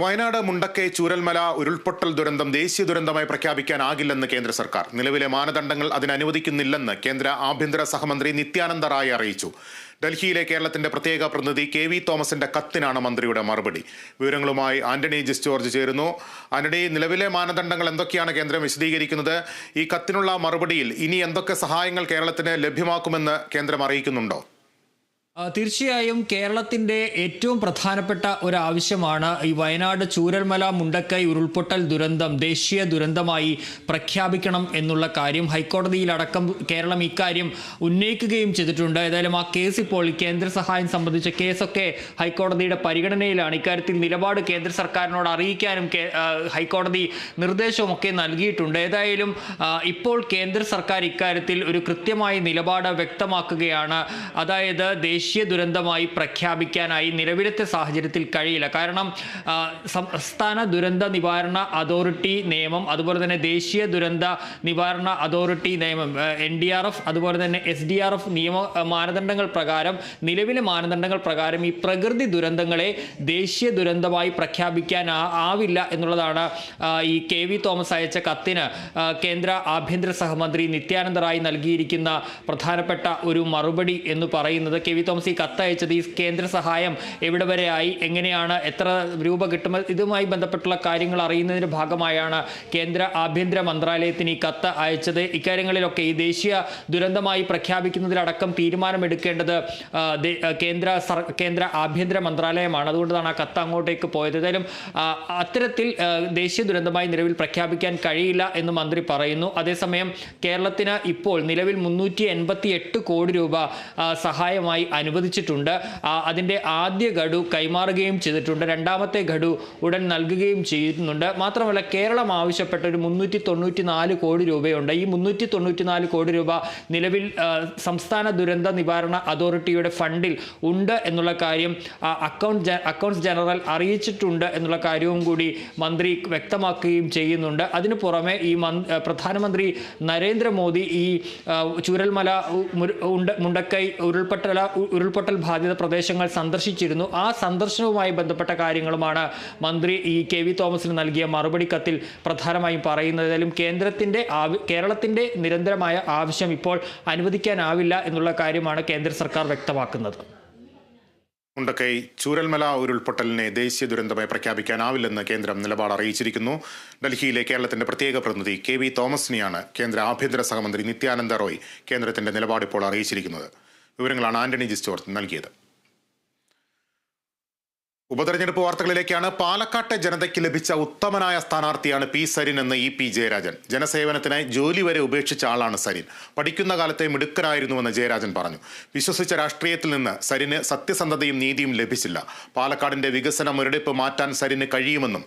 വയനാട് മുണ്ടക്കൈ ചൂരൽമല ഉരുൾപൊട്ടൽ ദുരന്തം ദേശീയ ദുരന്തമായി പ്രഖ്യാപിക്കാനാകില്ലെന്ന് കേന്ദ്ര സർക്കാർ. നിലവിലെ മാനദണ്ഡങ്ങൾ അതിനനുവദിക്കുന്നില്ലെന്ന് കേന്ദ്ര ആഭ്യന്തര സഹമന്ത്രി നിത്യാനന്ദ റായ് അറിയിച്ചു. ഡൽഹിയിലെ കേരളത്തിന്റെ പ്രത്യേക പ്രതിനിധി കെ വി തോമസിന്റെ കത്തിനാണ് മന്ത്രിയുടെ മറുപടി. വിവരങ്ങളുമായി ആന്റണി ജിസ് ജോർജ് ചേരുന്നു. ആന്റണി നിലവിലെ മാനദണ്ഡങ്ങൾ എന്തൊക്കെയാണ് കേന്ദ്രം വിശദീകരിക്കുന്നത്? ഈ കത്തിനുള്ള മറുപടിയിൽ ഇനി എന്തൊക്കെ സഹായങ്ങൾ കേരളത്തിന് ലഭ്യമാക്കുമെന്ന് കേന്ദ്രം അറിയിക്കുന്നുണ്ടോ? തീർച്ചയായും കേരളത്തിന്റെ ഏറ്റവും പ്രധാനപ്പെട്ട ഒരാവശ്യമാണ് ഈ വയനാട് ചൂരൽമല മുണ്ടക്കൈ ഉരുൾപൊട്ടൽ ദുരന്തം ദേശീയ ദുരന്തമായി പ്രഖ്യാപിക്കണം എന്നുള്ള കാര്യം ഹൈക്കോടതിയിലടക്കം കേരളം ഇക്കാര്യം ഉന്നയിക്കുകയും ചെയ്തിട്ടുണ്ട്. ഏതായാലും ആ കേസ് ഇപ്പോൾ കേന്ദ്ര സഹായം സംബന്ധിച്ച കേസൊക്കെ ഹൈക്കോടതിയുടെ പരിഗണനയിലാണ്. ഇക്കാര്യത്തിൽ നിലപാട് കേന്ദ്ര സർക്കാരിനോട് അറിയിക്കാനും ഹൈക്കോടതി നിർദ്ദേശവും ഒക്കെ നൽകിയിട്ടുണ്ട്. ഏതായാലും ഇപ്പോൾ കേന്ദ്ര സർക്കാർ ഇക്കാര്യത്തിൽ ഒരു കൃത്യമായ നിലപാട് വ്യക്തമാക്കുകയാണ്. അതായത് ദേശീയ ദുരന്തമായി പ്രഖ്യാപിക്കാനായി നിലവിലത്തെ സാഹചര്യത്തിൽ കഴിയില്ല. കാരണം സംസ്ഥാന ദുരന്ത നിവാരണ അതോറിറ്റി നിയമം അതുപോലെ തന്നെ ദേശീയ ദുരന്ത നിവാരണ അതോറിറ്റി നിയമം എൻ ഡി ആർ എഫ് അതുപോലെ തന്നെ എസ് ഡി ആർ എഫ് നിയമ മാനദണ്ഡങ്ങൾ പ്രകാരം നിലവിലെ മാനദണ്ഡങ്ങൾ പ്രകാരം ഈ പ്രകൃതി ദുരന്തങ്ങളെ ദേശീയ ദുരന്തമായി പ്രഖ്യാപിക്കാൻ ആവില്ല എന്നുള്ളതാണ് ഈ കെ വി തോമസ് അയച്ച കത്തിന് കേന്ദ്ര ആഭ്യന്തര സഹമന്ത്രി നിത്യാനന്ദ റായ് നൽകിയിരിക്കുന്ന പ്രധാനപ്പെട്ട ഒരു മറുപടി എന്ന് പറയുന്നത് കെ വി തോമസ് ഈ കത്തയച്ചത് ഈ കേന്ദ്ര സഹായം എവിടെ വരെ ആയി എങ്ങനെയാണ് എത്ര രൂപ കിട്ടും ഇതുമായി ബന്ധപ്പെട്ടുള്ള കാര്യങ്ങൾ അറിയുന്നതിന്റെ ഭാഗമായാണ് കേന്ദ്ര ആഭ്യന്തര മന്ത്രാലയത്തിന് ഈ കത്ത് അയച്ചത്. ഇക്കാര്യങ്ങളിലൊക്കെ ഈ ദേശീയ ദുരന്തമായി പ്രഖ്യാപിക്കുന്നതിലടക്കം തീരുമാനമെടുക്കേണ്ടത് കേന്ദ്ര കേന്ദ്ര ആഭ്യന്തര മന്ത്രാലയമാണ്. അതുകൊണ്ടാണ് ആ കത്ത് അങ്ങോട്ടേക്ക് പോയത്. ഏതായാലും അത്തരത്തിൽ ദേശീയ ദുരന്തമായി നിലവിൽ പ്രഖ്യാപിക്കാൻ കഴിയില്ല എന്ന് മന്ത്രി പറയുന്നു. അതേസമയം കേരളത്തിന് ഇപ്പോൾ നിലവിൽ മുന്നൂറ്റി കോടി രൂപ സഹായമായി അനുവദിച്ചിട്ടുണ്ട്. അതിന്റെ ആദ്യ ഗഡു കൈമാറുകയും ചെയ്തിട്ടുണ്ട്. രണ്ടാമത്തെ ഗഡു ഉടൻ നൽകുകയും ചെയ്യുന്നുണ്ട്. മാത്രമല്ല കേരളം ആവശ്യപ്പെട്ട ഒരു മുന്നൂറ്റി തൊണ്ണൂറ്റി നാല് കോടി രൂപയുണ്ട്. ഈ മുന്നൂറ്റി തൊണ്ണൂറ്റി നാല് കോടി രൂപ നിലവിൽ സംസ്ഥാന ദുരന്ത നിവാരണ അതോറിറ്റിയുടെ ഫണ്ടിൽ ഉണ്ട് എന്നുള്ള കാര്യം അക്കൗണ്ട് അക്കൗണ്ട്സ് ജനറൽ അറിയിച്ചിട്ടുണ്ട് എന്നുള്ള കാര്യവും കൂടി മന്ത്രി വ്യക്തമാക്കുകയും ചെയ്യുന്നുണ്ട്. അതിനു പുറമെ ഈ പ്രധാനമന്ത്രി നരേന്ദ്രമോദി ഈ ചൂരൽമല മുണ്ടക്കൈ ഉരുൾപൊട്ടല ഉരുൾപൊട്ടൽ ബാധിത പ്രദേശങ്ങൾ സന്ദർശിച്ചിരുന്നു. ആ സന്ദർശനവുമായി ബന്ധപ്പെട്ട കാര്യങ്ങളുമാണ് മന്ത്രി ഇ കെ വി തോമസിന് നൽകിയ മറുപടി കത്തിൽ പ്രധാനമായും പറയുന്നത്. ഏതായാലും കേന്ദ്രത്തിന്റെ ആവ- കേരളത്തിന്റെ നിരന്തരമായ ആവശ്യം ഇപ്പോൾ അനുവദിക്കാനാവില്ല എന്നുള്ള കാര്യമാണ് കേന്ദ്ര സർക്കാർ വ്യക്തമാക്കുന്നത്. മുണ്ടക്കൈ ചൂരൽമല ഉരുൾപൊട്ടലിനെ ദേശീയ ദുരന്തമായി പ്രഖ്യാപിക്കാനാവില്ലെന്ന് കേന്ദ്രം നിലപാട് അറിയിച്ചിരിക്കുന്നു. ഡൽഹിയിലെ കേരളത്തിന്റെ പ്രത്യേക പ്രതിനിധി കെ വി തോമസിനെയാണ് കേന്ദ്ര ആഭ്യന്തര സഹമന്ത്രി നിത്യാനന്ദ റോയ് കേന്ദ്രത്തിന്റെ നിലപാട് ഇപ്പോൾ അറിയിച്ചിരിക്കുന്നത്. വിവരങ്ങളാണ് ആന്റണി ജിസ്റ്റോർത്ത് നൽകിയത്. ഉപതെരഞ്ഞെടുപ്പ് വാർത്തകളിലേക്കാണ് പാലക്കാട്ടെ ജനതയ്ക്ക് ലഭിച്ച ഉത്തമനായ സ്ഥാനാർത്ഥിയാണ് പി സരിൻ എന്ന് ഇ പി ജയരാജൻ. ജനസേവനത്തിനായി ജോലി വരെ ഉപേക്ഷിച്ച ആളാണ് സരിൻ. പഠിക്കുന്ന കാലത്തെ മിടുക്കനായിരുന്നുവെന്ന് ജയരാജൻ പറഞ്ഞു. വിശ്വസിച്ച രാഷ്ട്രീയത്തിൽ നിന്ന് സരിന് സത്യസന്ധതയും നീതിയും ലഭിച്ചില്ല. പാലക്കാടിന്റെ വികസന മുരടിപ്പ് മാറ്റാൻ സരിന് കഴിയുമെന്നും